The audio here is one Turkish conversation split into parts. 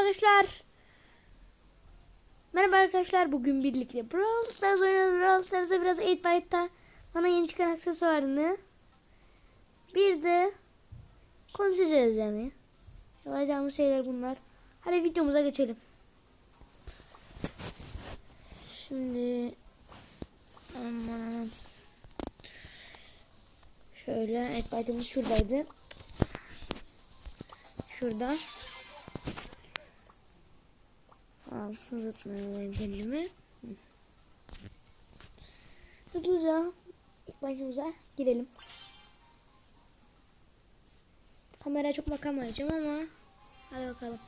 Merhaba arkadaşlar. Merhaba arkadaşlar. Bugün birlikte Brawl Stars oynuyoruz. Brawl Stars'da biraz 8 byte'da bana yeni çıkan aksesuarını bir de konuşacağız yani. Yapacağımız şeyler bunlar. Hadi videomuza geçelim. Şimdi aman aman. Şöyle 8 byte'ımız şuradaydı. Şurada. Alsın zıtmayayım kendimi. Hı. Hızlıca ilk başımıza girelim. Kameraya çok bakamayacağım ama hadi bakalım.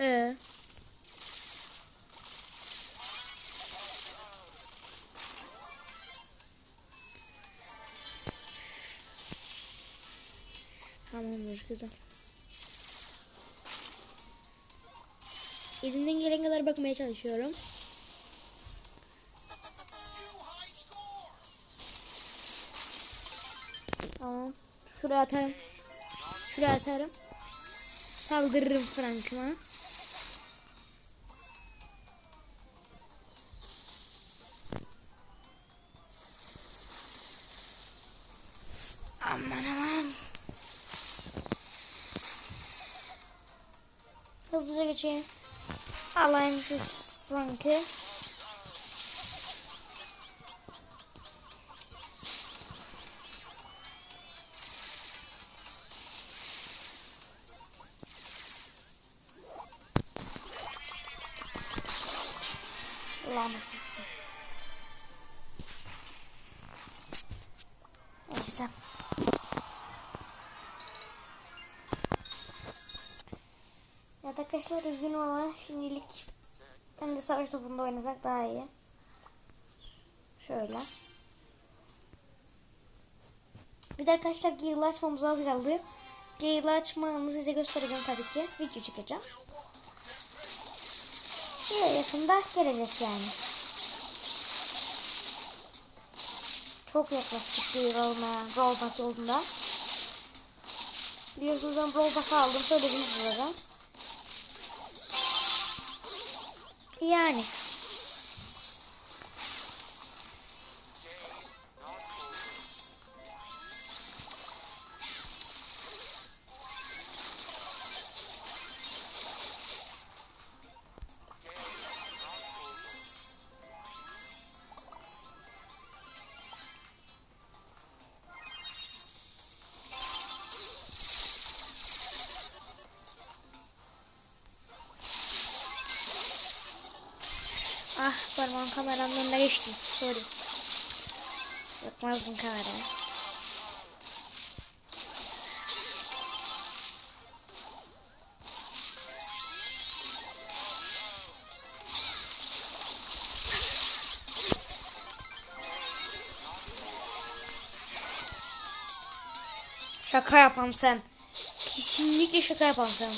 Ee. Tamamdır güzel. Elimden gelen kadar bakmaya çalışıyorum. Tamam. Şuraya atarım. Şuraya atarım. Saldırırım Frank'ıma. Aman aman. Hızlıca geçeyim. Alayım şu Frank'ı. Lanet. Neyse. Ya arkadaşlar üzgünüm ama şimdilik ben de savaş topunda oynasak daha iyi. Şöyle. Bir de arkadaşlar Gale'ı açmamız az kaldı. Gale'ı açmamızı size göstereceğim tabii ki. Video çekeceğim. Bir yakında gelecek yani. Çok yaklaştık almaya. Brawl Pass yolunda. Biliyorsunuz ben Pass aldım. Söyledim size. Yani. Ah parmağım kameranın önüne geçti. Sorry. Yapmazdım kamerayı. Şaka yapam sen. Kesinlikle şaka yapam sen.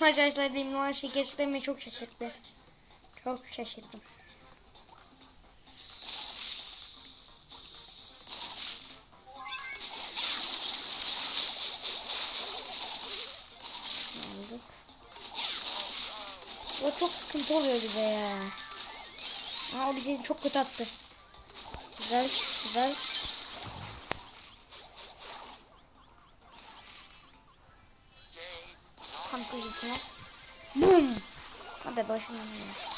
Arkadaşlar benim o beni çok şaşırttı. Çok şaşırdım. Aldık. O çok sıkıntı oluyor bize ya. Aa, o bizi çok kötü attı. Güzel, güzel. Kan kuyusuna. Bum! Hadi başına.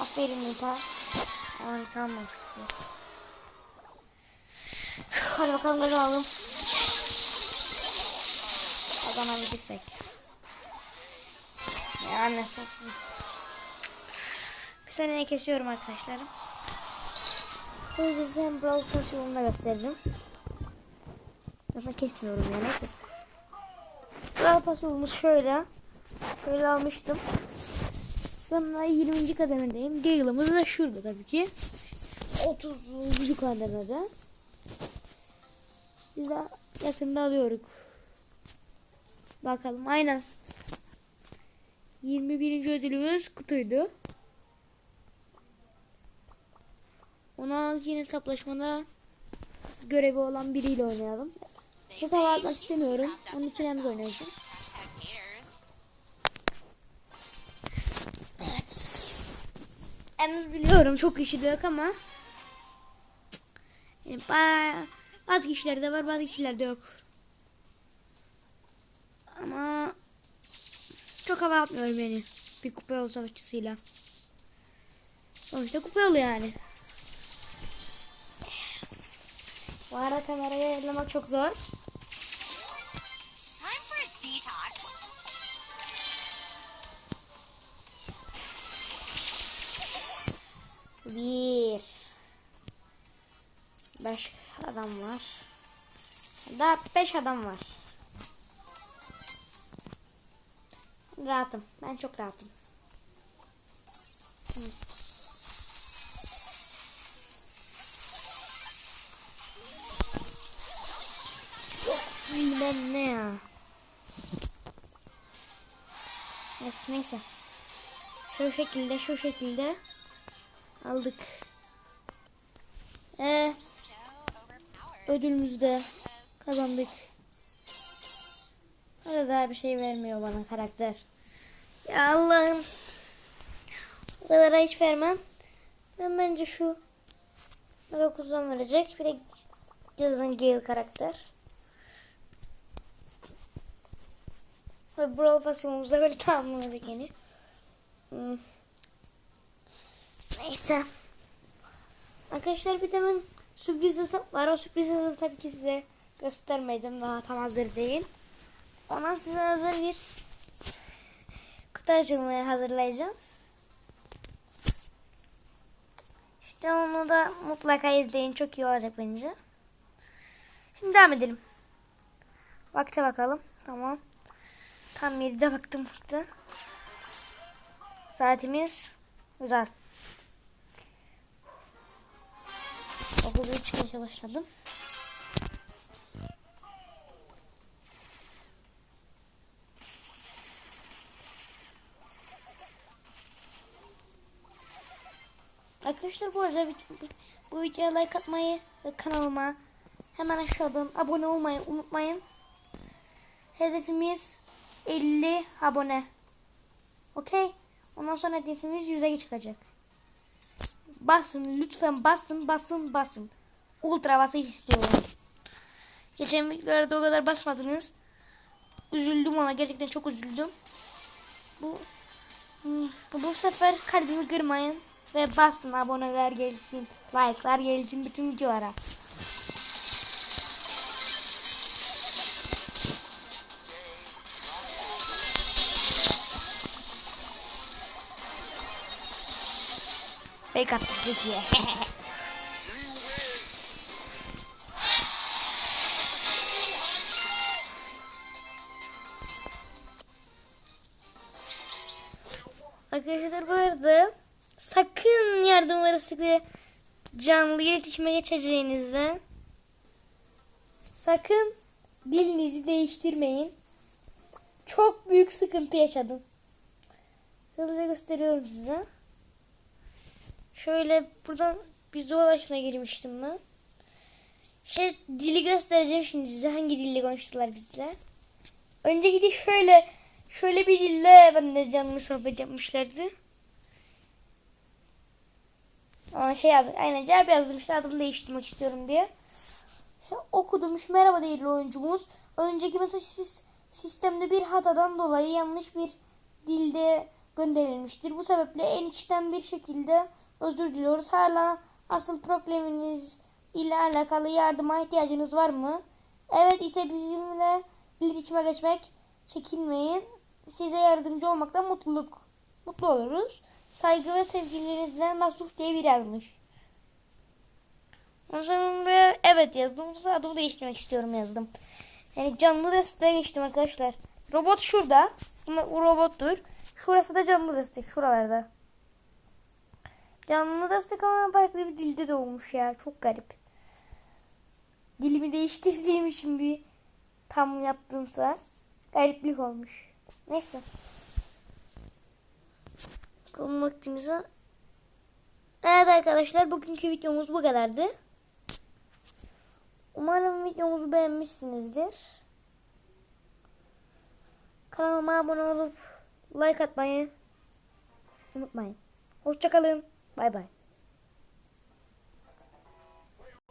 Aferin Nita. Ay tamam. Hadi bakalım ne alalım. Kazanabilirsek. Yani. Bir saniye kesiyorum arkadaşlarım. Hızlıca size Brawl Pass yolunda gösterdim. Zaten kesmiyorum ya neyse. Brawl Pass şöyle. Şöyle almıştım. Ben daha 20. kademedeyim. Gale'ımız da şurada tabii ki. 30. kademede. Biz de yakında alıyoruz. Bakalım aynen. 21. ödülümüz kutuydu. Ona yine hesaplaşmada görevi olan biriyle oynayalım. Hava atmak istemiyorum. Onun için Emz oynayacağım. Emz biliyorum çok kişi de yok ama yani ba- bazı kişilerde var bazı kişilerde yok. Ama çok hava atmıyorum yani. Bir kupa yol savaşçısıyla. Sonuçta kupa yolu yani. Bu arada kamerayı ayarlamak çok zor. Bir. Beş adam var. Daha beş adam var. Rahatım. Ben çok rahatım. Bilmem ne ya. Neyse. Şu şekilde şu şekilde aldık. Ee, ödülümüzü de kazandık. Arada bir şey vermiyor bana karakter. Ya Allah'ım. Bu kadar hiç vermem. Ben bence şu Mega Kutu'dan verecek. Bir de Jason Gale karakter. Ve Brawl Pass'ımızda böyle tamamlanacak yeni. Hmm. Neyse. Arkadaşlar bir de ben sürpriz var. O sürpriz hesabı tabii ki size göstermeyeceğim. Daha tam hazır değil. Ondan size hazır bir kutu açılmaya hazırlayacağım. İşte onu da mutlaka izleyin. Çok iyi olacak bence. Şimdi devam edelim. Vakte bakalım. Tamam. Tam 7'de baktım vakti. Saatimiz güzel. Okulu çıkmaya başladım. Arkadaşlar bu arada bu videoya like atmayı ve kanalıma hemen aşağıdan abone olmayı unutmayın. Hedefimiz 50 abone. Okey? Ondan sonra hedefimiz 100'e çıkacak. Basın lütfen basın basın basın. Ultra bası istiyorum. Geçen videolarda o kadar basmadınız. Üzüldüm ona gerçekten çok üzüldüm. Bu hmm, bu sefer kalbimi kırmayın ve basın aboneler gelsin, like'lar gelsin bütün videolara. Fake attım peki. Arkadaşlar bu arada sakın yardım arasında canlı iletişime geçeceğinizde sakın dilinizi değiştirmeyin. Çok büyük sıkıntı yaşadım. Hızlıca gösteriyorum size. Şöyle buradan bir dolaşına girmiştim ben. Şey dili göstereceğim şimdi size hangi dille konuştular bizle. Önceki de şöyle şöyle bir dille benimle canlı sohbet yapmışlardı. Aa, şey yazdı. Aynen cevap yazdım işte adımı değiştirmek istiyorum diye. Şey, okudum. işte, Merhaba değerli oyuncumuz. Önceki mesaj sis- sistemde bir hatadan dolayı yanlış bir dilde gönderilmiştir. Bu sebeple en içten bir şekilde özür diliyoruz. Hala asıl probleminiz ile alakalı yardıma ihtiyacınız var mı? Evet ise bizimle iletişime geçmek çekinmeyin. Size yardımcı olmaktan mutluluk mutlu oluruz. Saygı ve sevgilerinizle Nasuh diye bir yazmış. Ondan sonra buraya evet yazdım. Adımı değiştirmek istiyorum yazdım. Yani canlı desteğe geçtim arkadaşlar. Robot şurada. Bu robottur. Şurası da canlı destek. Şuralarda. Canlı destek ama farklı bir dilde de olmuş ya. Çok garip. Dilimi değiştirdiğim için bir tam yaptığım saat gariplik olmuş. Neyse. Bakalım vaktimize. Evet arkadaşlar bugünkü videomuz bu kadardı. Umarım videomuzu beğenmişsinizdir. Kanalıma abone olup like atmayı unutmayın. Hoşçakalın. Bye bye.